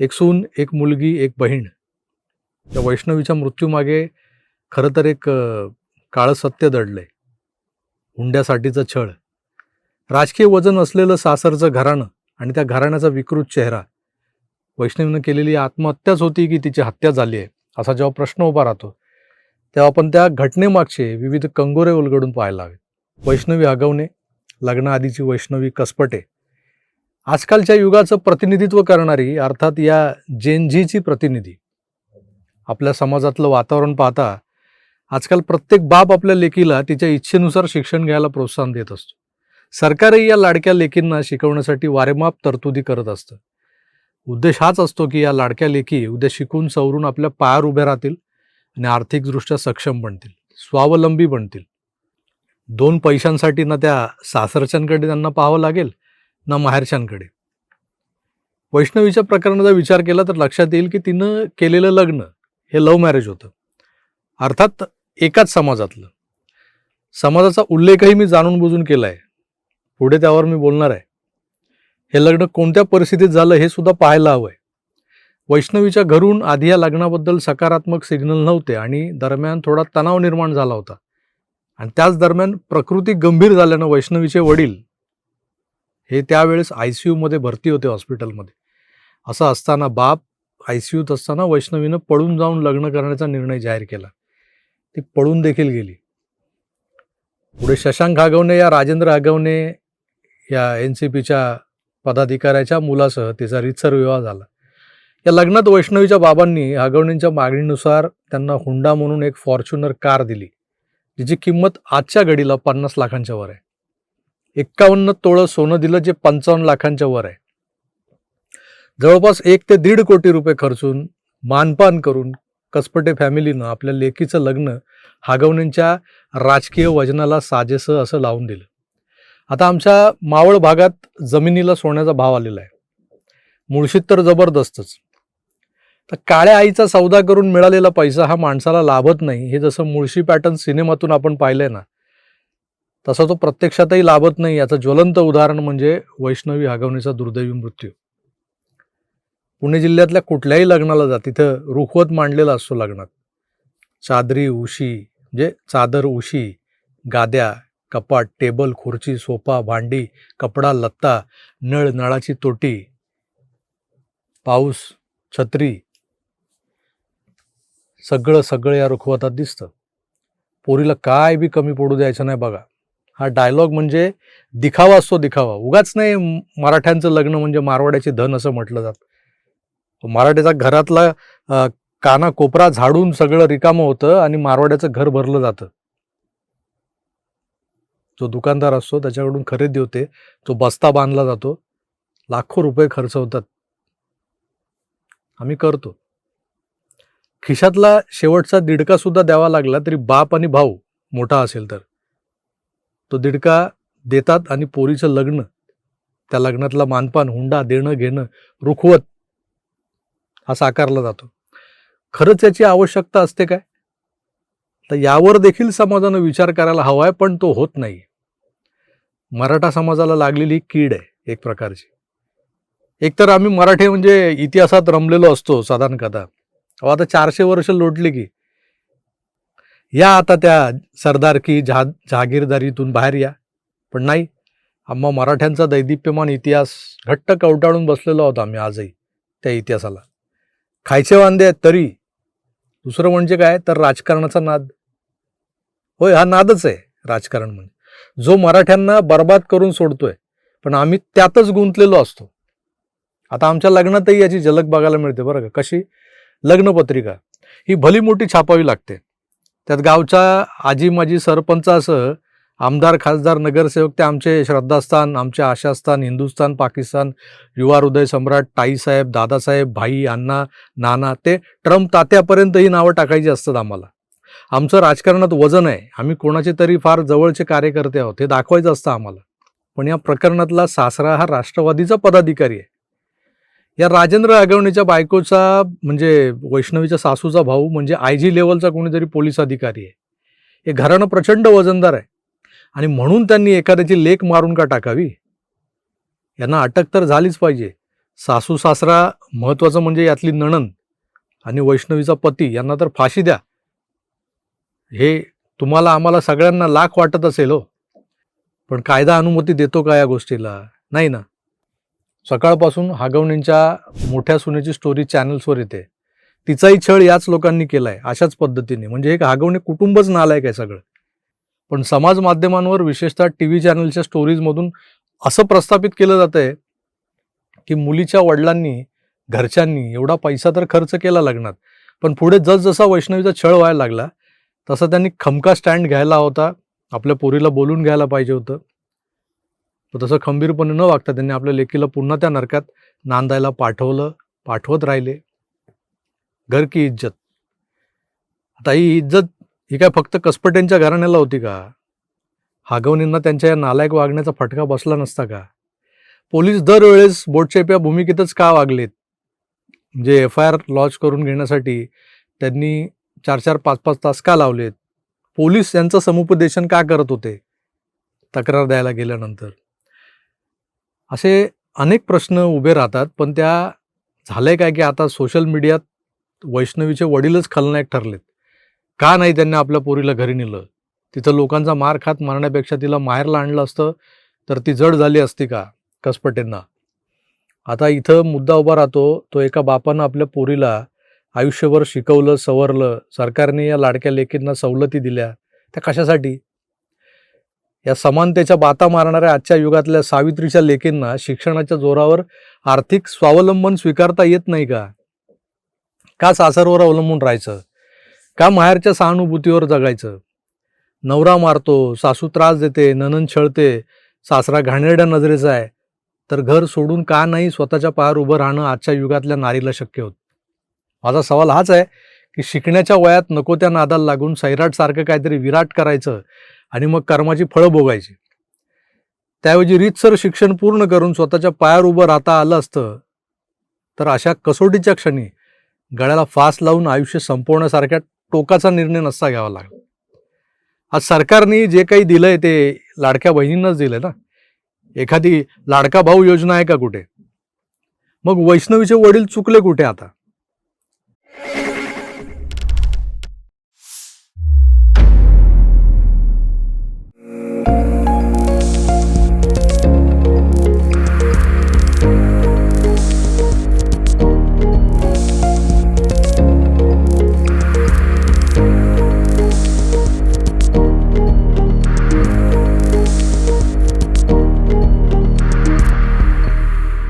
एक सून एक मुलगी एक बहीण. त्या वैष्णवीच्या मृत्यूमागे खरं तर एक काळं सत्य दडलंय. हुंड्यासाठीचं छळ. राजकीय वजन असलेलं सासरचं घराणं आणि त्या घराण्याचा विकृत चेहरा. वैष्णवीनं केलेली आत्महत्याच होती की तिची हत्या झाली आहे असा जेव्हा प्रश्न उभा राहतो तेव्हा आपण त्या घटनेमागचे विविध कंगोरे उलगडून पाहायला हवेत वैष्णवी आगवणे लग्नाआधीची वैष्णवी कसपटे आजकालच्या युगाचं प्रतिनिधित्व करणारी अर्थात या जेनझीची प्रतिनिधी आपल्या समाजातलं वातावरण पाहता आजकाल प्रत्येक बाप आपल्या लेकीला तिच्या इच्छेनुसार शिक्षण घ्यायला प्रोत्साहन देत असतो. सरकारही या लाडक्या लेकींना शिकवण्यासाठी वारेमाप तरतुदी करत असतं. उद्देश हाच असतो की या लाडक्या लेकी उद्या शिकून सवरून आपल्या पायावर उभ्या राहतील आणि आर्थिकदृष्ट्या सक्षम बनतील स्वावलंबी बनतील. दोन पैशांसाठी ना त्या सासरच्यांकडे त्यांना पाहावं लागेल ना माहेरशांकडे वैष्णवीच्या प्रकरणाचा विचार केला तर लक्षात येईल की तिनं केलेलं लग्न हे लव्ह मॅरेज होतं. अर्थात एकाच समाजातलं. समाजाचा उल्लेखही मी जाणून बुजून केला आहे पुढे त्यावर मी बोलणार आहे. हे लग्न कोणत्या परिस्थितीत झालं हे सुद्धा पाहायला हवं आहे वैष्णवीच्या घरून आधी या लग्नाबद्दल सकारात्मक सिग्नल नव्हते आणि दरम्यान थोडा तणाव निर्माण झाला होता. आणि त्याच दरम्यान प्रकृती गंभीर झाल्यानं वैष्णवीचे वडील हे त्यावेळेस आय सी यूमध्ये भरती होते हॉस्पिटलमध्ये. असं असताना बाप आय सी यूत असताना वैष्णवीनं पळून जाऊन लग्न करण्याचा निर्णय जाहीर केला. ती पळून देखील गेली. पुढे शशांक आगवणे या राजेंद्र आगवणे या एन सी पीच्या पदाधिकाऱ्याच्या मुलासह तिचा रितसर विवाह झाला. या लग्नात वैष्णवीच्या बाबांनी आगवणींच्या मागणीनुसार त्यांना हुंडा म्हणून एक फॉर्च्युनर कार दिली जिची किंमत आजच्या घडीला पन्नास लाखांच्या वर आहे. एक्कावन्न तोळं सोनं दिलं जे पंचावन्न लाखांच्या वर आहे. जवळपास एक ते दीड कोटी रुपये खर्चून मानपान करून कसपटे फॅमिलीनं आपल्या लेकीचं लग्न हागवण्यांच्या राजकीय वजनाला साजेसं असं लावून दिलं. आता आमच्या मावळ भागात जमिनीला सोन्याचा भाव आलेला आहे. मुळशीत तर जबरदस्तच. तर काळ्या आईचा सौदा करून मिळालेला पैसा हा माणसाला लाभत नाही हे जसं मुळशी पॅटर्न सिनेमातून आपण पाहिलंय ना तसा तो प्रत्यक्षातही लाभत नाही. याचं ज्वलंत उदाहरण म्हणजे वैष्णवी हागवणीचा दुर्दैवी मृत्यू. पुणे जिल्ह्यातल्या कुठल्याही लग्नाला जा तिथं रुखवत मांडलेला असतो लग्नात. चादरी उशी म्हणजे चादर उशी गाद्या कपाट टेबल खुर्ची सोफा भांडी कपडा लत्ता नळ नळाची तोटी पाऊस छत्री सगळं सगळं या रुखवतात दिसतं. पोरीला काय बी कमी पडू द्यायचं नाही बघा. हा डायलॉग म्हणजे दिखावा असतो दिखावा. उगाच नाही मराठ्यांचं लग्न म्हणजे मारवाड्याचे धन असं म्हटलं जातं. मराठ्याचा घरातला काना कोपरा झाडून सगळं रिकामं होतं आणि मारवाड्याचं घर भरलं जातं. जो दुकानदार असतो त्याच्याकडून खरेदी होते तो बस्ता बांधला जातो. लाखो रुपये खर्च होतात. आम्ही करतो. खिशातला शेवटचा दिडका सुद्धा द्यावा लागला तरी बाप आणि भाऊ मोठा असेल तर. तो दिडका देतात आणि पोरीचं लग्न त्या लग्नातला मानपान हुंडा देणं घेणं रुखवत हा साकारला जातो. खरंच याची आवश्यकता असते काय? तर यावर देखील समाजानं विचार करायला हवा आहे पण तो होत नाही. मराठा समाजाला लागलेली कीड आहे एक प्रकारची. एकतर आम्ही मराठी म्हणजे इतिहासात रमलेलो असतो साधारण कथा. अहो आता चारशे वर्ष लोटली की या आता त्या सरदारकी जहा जहागीरदारीतून बाहेर या. पण नाही आम्हा मराठ्यांचा दैदिप्यमान इतिहास घट्ट कवटाळून बसलेलो आहोत आम्ही आजही त्या इतिहासाला. खायचे वांदे आहेत तरी. दुसरं म्हणजे काय तर राजकारणाचा नाद. होय हा नादच आहे राजकारण म्हणजे. जो मराठ्यांना बर्बाद करून सोडतोय पण आम्ही त्यातच गुंतलेलो असतो. आता आमच्या लग्नातही याची झलक बघायला मिळते बरं का. कशी? लग्नपत्रिका. ही भली मोठी छापावी लागते. त्यात गावचा आजी माजी सरपंचासह आमदार खासदार नगरसेवक ते आमचे श्रद्धास्थान आमचे आशास्थान हिंदुस्थान पाकिस्तान युवा हृदय सम्राट ताईसाहेब दादासाहेब भाई अण्णा नाना ते ट्रम्प तात्यापर्यंत ही नावं टाकायची असतात आम्हाला. आमचं राजकारणात वजन आहे. आम्ही कोणाचे तरी फार जवळचे कार्यकर्ते आहोत हे दाखवायचं असतं आम्हाला. पण या प्रकरणातला सासरा हा राष्ट्रवादीचा पदाधिकारी आहे. या राजेंद्र आगवणीच्या बायकोचा म्हणजे वैष्णवीच्या सासूचा भाऊ म्हणजे आय जी लेवलचा कोणीतरी पोलीस अधिकारी आहे. हे घराणं प्रचंड वजनदार आहे. आणि म्हणून त्यांनी एखाद्याची लेख मारून का टाकावी? यांना अटक तर झालीच पाहिजे. सासू सासरा महत्त्वाचं म्हणजे यातली नणन आणि वैष्णवीचा पती यांना तर फाशी द्या. हे तुम्हाला आम्हाला सगळ्यांना लाख वाटत असेल हो. पण कायदा अनुमती देतो का या गोष्टीला? नाही ना. सकाळपासून हागवणींच्या मोठ्या सुनेची स्टोरी चॅनल्सवर येते. तिचाही छळ याच लोकांनी केलाय अशाच पद्धतीने. म्हणजे एक हागवणे कुटुंबच नालायक आहे सगळं. पण समाज माध्यमांवर विशेषतः टी व्ही चॅनलच्या स्टोरीजमधून असं प्रस्थापित केलं जातं आहे की मुलीच्या वडिलांनी घरच्यांनी एवढा पैसा तर खर्च केला लग्नात पण पुढे जसजसा वैष्णवीचा छळ व्हायला लागला तसा त्यांनी खमका स्टँड घ्यायला होता आपल्या पोरीला बोलून घ्यायला पाहिजे होतं. तर तसं खंबीरपणे न वागता त्यांनी आपल्या लेकीला पुन्हा त्या नरकात नांदायला पाठवलं पाठवत राहिले. घर की इज्जत. आता ही इज्जत ही काय फक्त कसपट्यांच्या घराण्याला होती का? हागवणींना त्यांच्या या नालायक वागण्याचा फटका बसला नसता का? पोलीस दरवेळेस बोटचेप्या भूमिकेतच का वागलेत? म्हणजे एफ आय आर लॉन्च करून घेण्यासाठी त्यांनी चार चार पाच पाच तास का लावलेत? पोलीस यांचं समुपदेशन का करत होते? तक्रार द्यायला गेल्यानंतर. असे अनेक प्रश्न उभे राहतात पण त्या झालंय काय की आता सोशल मीडियात वैष्णवीचे वडीलच खलनायक ठरलेत. का नाही त्यांनी आपल्या पोरीला घरी नेलं? तिथं लोकांचा मार खात मारण्यापेक्षा तिला माहेरला आणलं असतं तर ती जड झाली असती का? कसपटेंना. आता इथं मुद्दा उभा राहतो तो एका बापानं आपल्या पोरीला आयुष्यभर शिकवलं सवरलं सरकारने या लाडक्या लेकींना सवलती दिल्या. त्या कशासाठी? या समानतेच्या बाता मारणाऱ्या आजच्या युगातल्या सावित्रीच्या लेकींना शिक्षणाच्या जोरावर आर्थिक स्वावलंबन स्वीकारता येत नाही का? का सासरवर अवलंबून राहायचं? का माहेरच्या सहानुभूतीवर जगायचं? नवरा मारतो सासू त्रास देते ननन छळते सासरा घाणेरड्या नजरेचा आहे. तर घर सोडून का नाही स्वतःच्या पायावर उभं राहणं आजच्या युगातल्या नारीला शक्य होत? माझा सवाल हाच आहे की शिकण्याच्या वयात नको त्या नादाला लागून सैराटसारखं काहीतरी विराट करायचं आणि मग कर्माची फळं भोगायची. त्याऐवजी रीतसर शिक्षण पूर्ण करून स्वतःच्या पायावर उभं राहता आलं असतं तर अशा कसोटीच्या क्षणी गळ्याला फास लावून आयुष्य संपवण्यासारख्या टोकाचा निर्णय नसता घ्यावा लागला. आज सरकारने जे काही दिलंय ते लाडक्या बहिणींनाच दिलंय ना? एखादी लाडका भाऊ योजना आहे का कुठे? मग वैष्णवीचे वडील चुकले कुठे आता?